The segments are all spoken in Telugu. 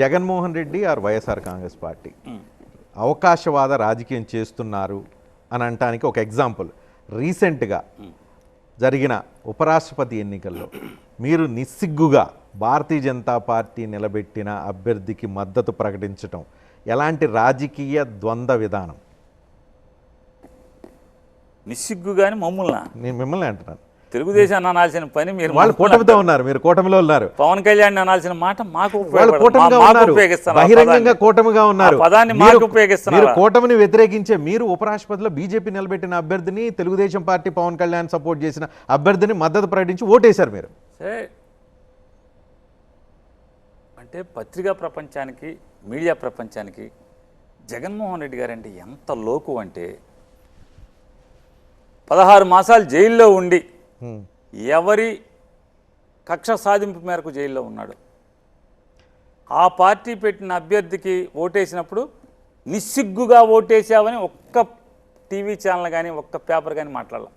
Jaganmohan Reddy R YSR Congress party. అవకాశవాద రాజకీయం చేస్తున్నారు అని అనటానికి ఒక ఎగ్జాంపుల్. రీసెంట్గా జరిగిన ఉపరాష్ట్రపతి ఎన్నికల్లో మీరు నిస్సిగ్గుగా భారతీయ జనతా పార్టీ నిలబెట్టిన అభ్యర్థికి మద్దతు ప్రకటించటం ఎలాంటి రాజకీయ ద్వంద్వ విధానం? నిస్సిగ్గుగాని మమ్ములన? నేను మిమ్మల్ని అంటున్నాను. తెలుగుదేశాన్ని అనాల్సిన పని మీరు వాళ్ళు కూటమితో ఉన్నారు మీరు కూటమిలో ఉన్నారు పవన్ కళ్యాణ్ అనాల్సిన మాట మాకు బహిరంగంగా. కూటమిగా ఉన్నారు పదాన్ని మాకు ఉపయోగిస్తున్నారా? కూటమిని వ్యతిరేకించే మీరు ఉపరాష్ట్రపతిలో బీజేపీ నిలబెట్టిన అభ్యర్థిని తెలుగుదేశం పార్టీ పవన్ కళ్యాణ్ సపోర్ట్ చేసిన అభ్యర్థిని మద్దతు ప్రకటించి ఓటేశారు మీరు అంటే పత్రికా ప్రపంచానికి మీడియా ప్రపంచానికి జగన్మోహన్ రెడ్డి గారు అంటే ఎంత లోకు అంటే పదహారు మాసాలు జైల్లో ఉండి. ఎవరి కక్ష సాధింపు మేరకు జైల్లో ఉన్నాడు. ఆ పార్టీ పెట్టిన అభ్యర్థికి ఓటేసినప్పుడు నిస్సిగ్గుగా ఓటేసావని ఒక్క టీవీ ఛానల్ కానీ ఒక్క పేపర్ కానీ మాట్లాడాల.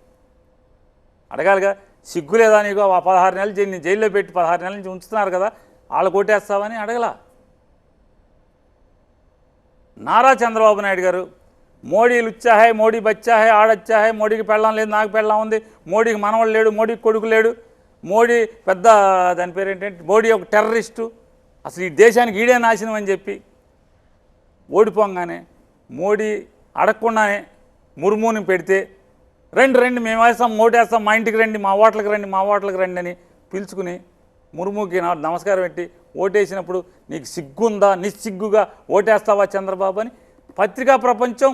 అడగాలిగా సిగ్గు లేదా నీకు? ఆ పదహారు నెలలు జైలు జైల్లో పెట్టి పదహారు నెలల నుంచి ఉంచుతున్నారు కదా వాళ్ళకు ఓటేస్తావని అడగల. నారా చంద్రబాబు నాయుడు గారు మోడీలు లుచ్చా మోడీ బచ్చాహే హై మోడీకి పెళ్ళం లేదు నాకు పెళ్ళం ఉంది మోడీకి మనవాళ్ళు లేడు మోడీకి కొడుకు లేడు మోడీ పెద్ద దాని పేరు ఏంటంటే మోడీ ఒక టెర్రరిస్టు. అసలు ఈ దేశానికి ఈడే నాశనం అని చెప్పి ఓడిపోగానే మోడీ అడగకుండానే ముర్ముని పెడితే రండి రండి మేము వేస్తాం ఓటేస్తాం మా ఇంటికి రండి మా ఓట్లకి రండి మా ఓట్లకి రండి అని పిలుచుకుని ముర్ముకి నా నమస్కారం పెట్టి ఓటేసినప్పుడు నీకు సిగ్గుందా? నిస్సిగ్గుగా ఓటేస్తావా చంద్రబాబు? అని పత్రికా ప్రపంచం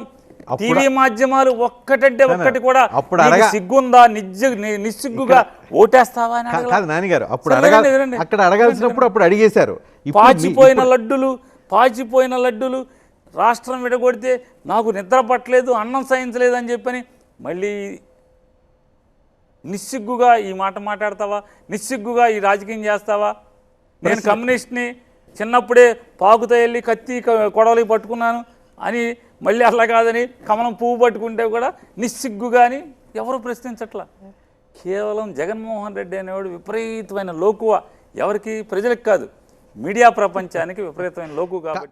టీవీ మాధ్యమాలు ఒక్కటంటే ఒక్కటి కూడా అప్పుడు అడగ- సిగ్గుందా నిజ్జ ని- నిస్సిగ్గుగా ఓటేస్తావా. కాదు నాన్నగారు అప్పుడు అడగాలి. అక్కడ అడగాల్సినప్పుడు అప్పుడు అడిగేశారు పాచిపోయిన లడ్డులు పాచిపోయిన లడ్డులు రాష్ట్రం విడగొడితే నాకు నిద్ర పట్టలేదు అన్నం సహించలేదు అని చెప్పని మళ్ళీ నిస్సిగ్గుగా ఈ మాట మాట్లాడతావా నిస్సిగ్గుగా ఈ రాజకీయం చేస్తావా నేను కమ్యూనిస్ట్ని చిన్నప్పుడే పాకుతో వెళ్ళి కత్తి కొడవలి పట్టుకున్నాను అని మళ్ళీ అట్లా కాదని కమలం పువ్వు పట్టుకుంటే కూడా నిస్సిగ్గుగా అని ఎవరు ప్రశ్నించట్లా? కేవలం జగన్మోహన్ రెడ్డి అనేవాడు విపరీతమైన లోకువ ఎవరికి? ప్రజలకు కాదు. మీడియా ప్రపంచానికి విపరీతమైన లోకు కాబట్టి